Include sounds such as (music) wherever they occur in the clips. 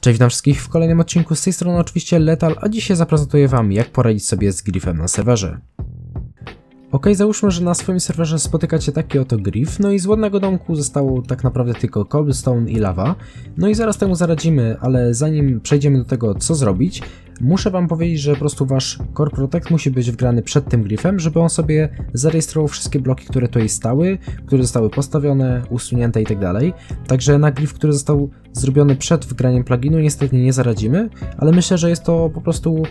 Cześć, witam wszystkich w kolejnym odcinku. Z tej strony oczywiście Letal, a dzisiaj zaprezentuję Wam, jak poradzić sobie z grifem na serwerze. Ok, załóżmy, że na swoim serwerze spotykacie taki oto grif, no i z ładnego domku zostało tak naprawdę tylko cobblestone i lawa. No i zaraz temu zaradzimy, ale zanim przejdziemy do tego, co zrobić, muszę Wam powiedzieć, że po prostu Wasz Core Protect musi być wgrany przed tym grifem, żeby on sobie zarejestrował wszystkie bloki, które tutaj stały, które zostały postawione, usunięte itd. Także na grif, który został zrobiony przed wgraniem pluginu, niestety nie zaradzimy, ale myślę, że jest to po prostu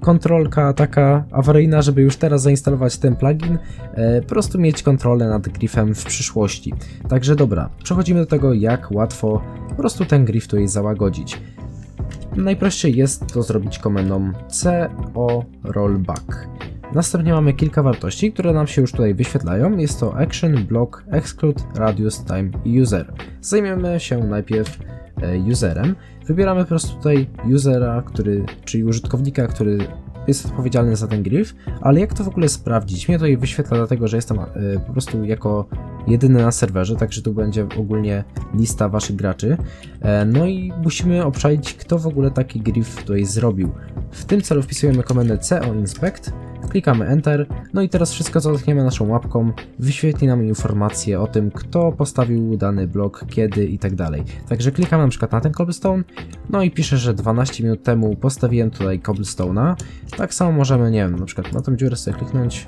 kontrolka taka awaryjna, żeby już teraz zainstalować ten plugin, e, po prostu mieć kontrolę nad grifem w przyszłości. Także dobra, przechodzimy do tego, jak łatwo po prostu ten grif tutaj załagodzić. Najprościej jest to zrobić komendą co rollback. Następnie mamy kilka wartości, które nam się już tutaj wyświetlają. Jest to action, block, exclude, radius, time i user. Zajmiemy się najpierw e, userem. Wybieramy po prostu tutaj usera, który, czyli użytkownika, który jest odpowiedzialny za ten grif, ale jak to w ogóle sprawdzić? Mnie tutaj wyświetla dlatego, że jestem e, po prostu jako jedyny na serwerze, także tu będzie ogólnie lista waszych graczy. E, no i musimy obczaić, kto w ogóle taki grif tutaj zrobił. W tym celu wpisujemy komendę co inspect, klikamy Enter, no i teraz wszystko co dotkniemy naszą łapką wyświetli nam informację o tym, kto postawił dany blok, kiedy i tak dalej. Także klikamy na przykład na ten cobblestone, no i pisze, że 12 minut temu postawiłem tutaj cobblestone'a. Tak samo możemy, nie wiem, na przykład na tą dziurę sobie kliknąć,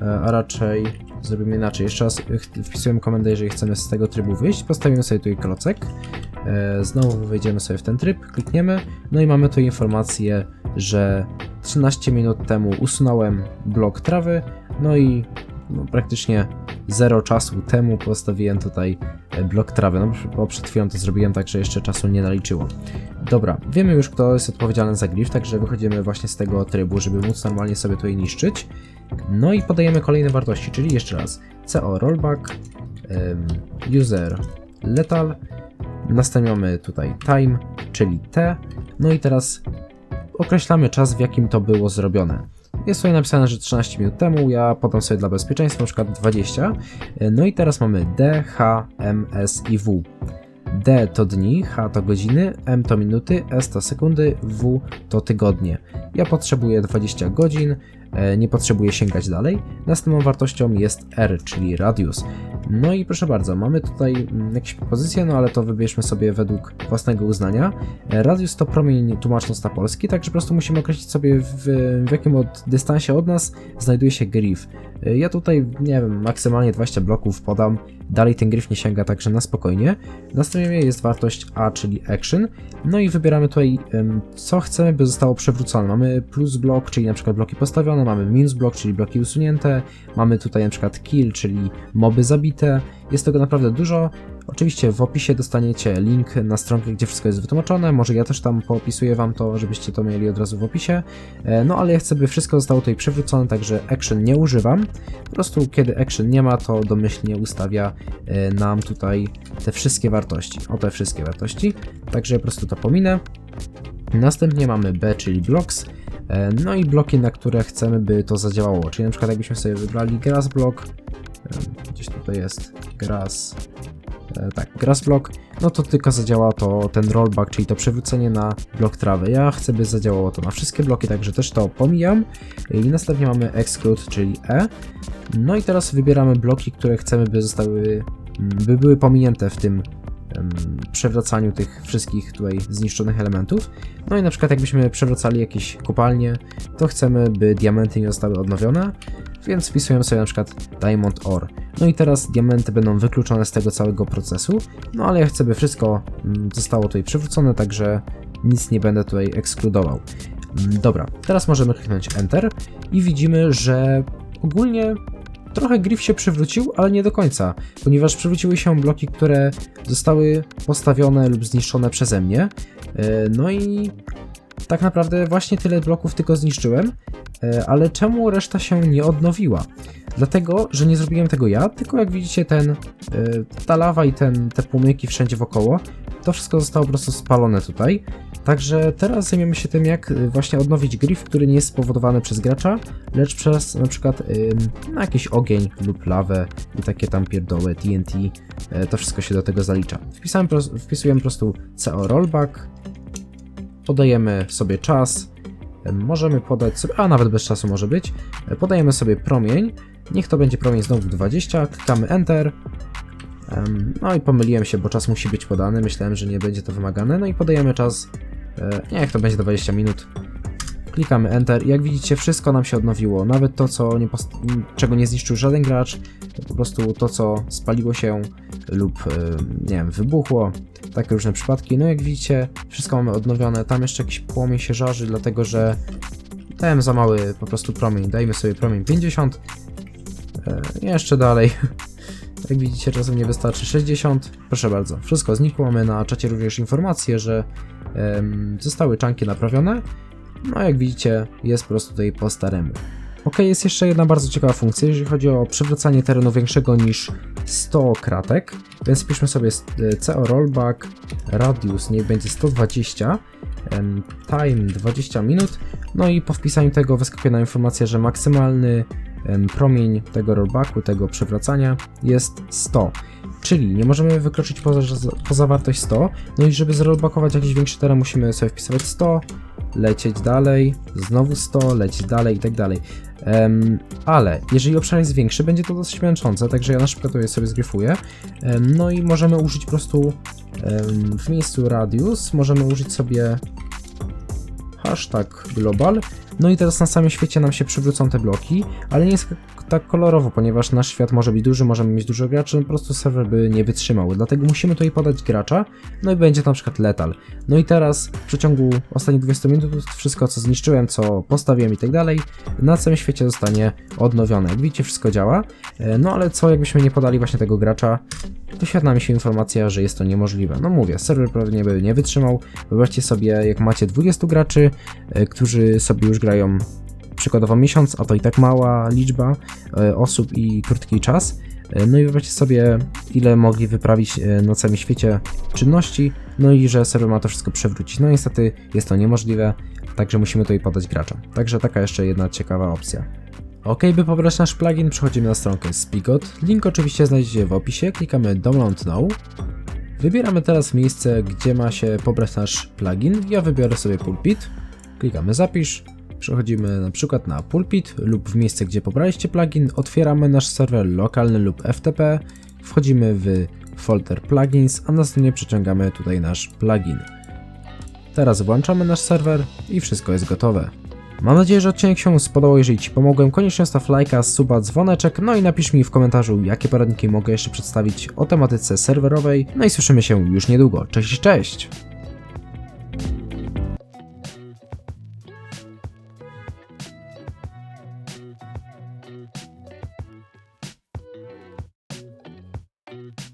a raczej zrobimy inaczej. Jeszcze raz wpisujemy komendę, jeżeli chcemy z tego trybu wyjść, postawimy sobie tutaj klocek, e, znowu wejdziemy sobie w ten tryb, klikniemy, no i mamy tu informację, że 13 minut temu usunąłem blok trawy, no i no, praktycznie zero czasu temu postawiłem tutaj e, blok trawy, no bo przed chwilą to zrobiłem tak, że jeszcze czasu nie naliczyło. Dobra, wiemy już kto jest odpowiedzialny za grif, także wychodzimy właśnie z tego trybu, żeby móc normalnie sobie tutaj niszczyć. No i podajemy kolejne wartości, czyli jeszcze raz CO rollback, user lethal, następnie mamy tutaj time, czyli T, no i teraz określamy czas, w jakim to było zrobione. Jest tutaj napisane, że 13 minut temu, ja podam sobie dla bezpieczeństwa na przykład 20. No i teraz mamy D, H, M, S i W. D to dni, H to godziny, M to minuty, S to sekundy, W to tygodnie. Ja potrzebuję 20 godzin, e, nie potrzebuję sięgać dalej. Następną wartością jest R, czyli radius. No i proszę bardzo, mamy tutaj mm, jakieś propozycje, no ale to wybierzmy sobie według własnego uznania. E, Radius to promień tłumacząc na polski, także po prostu musimy określić sobie w, w jakim od dystansie od nas znajduje się grif. E, Ja tutaj, nie wiem, maksymalnie 20 bloków podam, dalej ten grif nie sięga, także na spokojnie. Następnie jest wartość A, czyli action, no i wybieramy tutaj co chcemy, by zostało przewrócone. Mamy plus blok, czyli na przykład bloki postawione, mamy minus blok, czyli bloki usunięte, mamy tutaj na przykład kill, czyli moby zabite. Jest tego naprawdę dużo. Oczywiście w opisie dostaniecie link na stronkę, gdzie wszystko jest wytłumaczone. Może ja też tam poopisuję wam to, żebyście to mieli od razu w opisie. E, No ale ja chcę, by wszystko zostało tutaj przywrócone, także action nie używam. Po prostu kiedy action nie ma, to domyślnie ustawia e, nam tutaj te wszystkie wartości. O te wszystkie wartości. Także po prostu to pominę. Następnie mamy B, czyli blocks. E, No i bloki, na które chcemy, by to zadziałało. Czyli na przykład jakbyśmy sobie wybrali grass block, gdzieś tutaj jest grass, tak, grass block, no to tylko zadziała to ten rollback, czyli to przywrócenie na blok trawy. Ja chcę, by zadziałało to na wszystkie bloki, także też to pomijam. I następnie mamy exclude, czyli E. No i teraz wybieramy bloki, które chcemy, by zostały, mm, by były pominięte w tym przewracaniu tych wszystkich tutaj zniszczonych elementów. No i na przykład jakbyśmy przewracali jakieś kopalnie, to chcemy, by diamenty nie zostały odnowione, więc wpisujemy sobie na przykład diamond ore. No i teraz diamenty będą wykluczone z tego całego procesu, no ale ja chcę, by wszystko mm, zostało tutaj przywrócone, także nic nie będę tutaj ekskludował. Mm, Dobra, teraz możemy kliknąć Enter i widzimy, że ogólnie trochę grif się przywrócił, ale nie do końca, ponieważ przywróciły się bloki, które zostały postawione lub zniszczone przeze mnie. E, No i tak naprawdę właśnie tyle bloków tylko zniszczyłem, ale czemu reszta się nie odnowiła? Dlatego, że nie zrobiłem tego ja, tylko jak widzicie ten, e, ta lawa i ten, te płomyki wszędzie wokoło, to wszystko zostało po prostu spalone tutaj. Także teraz zajmiemy się tym, jak y, właśnie odnowić grif, który nie jest spowodowany przez gracza, lecz przez na przykład ym, no, jakiś ogień lub lawę i takie tam pierdoły, TNT, e, to wszystko się do tego zalicza. Wpisałem, wpisujemy po prostu CO rollback, podajemy sobie czas, e, możemy podać sobie, a nawet bez czasu może być, e, podajemy sobie promień, niech to będzie promień znowu 20, klikamy Enter, no i pomyliłem się, bo czas musi być podany, myślałem, że nie będzie to wymagane, no i podajemy czas, e, niech to będzie 20 minut, klikamy Enter i jak widzicie wszystko nam się odnowiło, nawet to, co nie czego nie zniszczył żaden gracz, po prostu to, co spaliło się lub, e, nie wiem, wybuchło, takie różne przypadki, no jak widzicie wszystko mamy odnowione, tam jeszcze jakiś płomień się żarzy, dlatego że dałem za mały po prostu promień, dajmy sobie promień 50, e, jeszcze dalej, (laughs) jak widzicie czasem nie wystarczy 60, proszę bardzo, wszystko znikło, mamy na czacie również informację, że em, zostały czanki naprawione, no jak widzicie jest po prostu tutaj po staremu. Ok, jest jeszcze jedna bardzo ciekawa funkcja, jeżeli chodzi o przywracanie terenu większego niż 100 kratek, więc piszmy sobie CO rollback radius niech będzie 120, em, time 20 minut, no i po wpisaniu tego wyskakuje nam informacja, że maksymalny promień tego rollbacku, tego przewracania jest 100. Czyli nie możemy wykroczyć poza, poza wartość 100, no i żeby zrollbackować jakiś większy teren musimy sobie wpisywać 100, lecieć dalej, znowu 100, lecieć dalej i tak dalej. Em, ale jeżeli obszar jest większy, będzie to dosyć męczące, także ja na szybko to sobie zgryfuję. Em, no i możemy użyć po prostu em, w miejscu radius, możemy użyć sobie hashtag global. No i teraz na samym świecie nam się przywrócą te bloki, ale nie jest tak kolorowo, ponieważ nasz świat może być duży, możemy mieć dużo graczy, no po prostu serwer by nie wytrzymał. Dlatego musimy tutaj podać gracza, no i będzie to na przykład letal. No i teraz w przeciągu ostatnich 20 minut wszystko co zniszczyłem, co postawiłem i tak dalej, na całym świecie zostanie odnowione. Jak widzicie wszystko działa, E, no ale co jakbyśmy nie podali właśnie tego gracza, wyświetla mi się informacja, że jest to niemożliwe. No mówię, serwer pewnie by nie wytrzymał. Wyobraźcie sobie, jak macie 20 graczy, e, którzy sobie już grają przykładowo miesiąc, a to i tak mała liczba e, osób i krótki czas. E, No i wyobraźcie sobie, ile mogli wyprawić e, na całym świecie czynności, no i że serwer ma to wszystko przewrócić. No niestety jest to niemożliwe, także musimy tutaj podać gracza. Także taka jeszcze jedna ciekawa opcja. Ok, by pobrać nasz plugin, przechodzimy na stronkę Spigot. Link oczywiście znajdziecie w opisie, klikamy Download Now. Wybieramy teraz miejsce, gdzie ma się pobrać nasz plugin. Ja wybiorę sobie Pulpit. Klikamy Zapisz. Przechodzimy na przykład na Pulpit lub w miejsce, gdzie pobraliście plugin. Otwieramy nasz serwer lokalny lub FTP. Wchodzimy w folder plugins, a następnie przeciągamy tutaj nasz plugin. Teraz włączamy nasz serwer i wszystko jest gotowe. Mam nadzieję, że odcinek się spodobał. Jeżeli Ci pomogłem, koniecznie staw lajka, suba, dzwoneczek, no i napisz mi w komentarzu, jakie poradniki mogę jeszcze przedstawić o tematyce serwerowej. No i słyszymy się już niedługo. Cześć, cześć! Mm-hmm.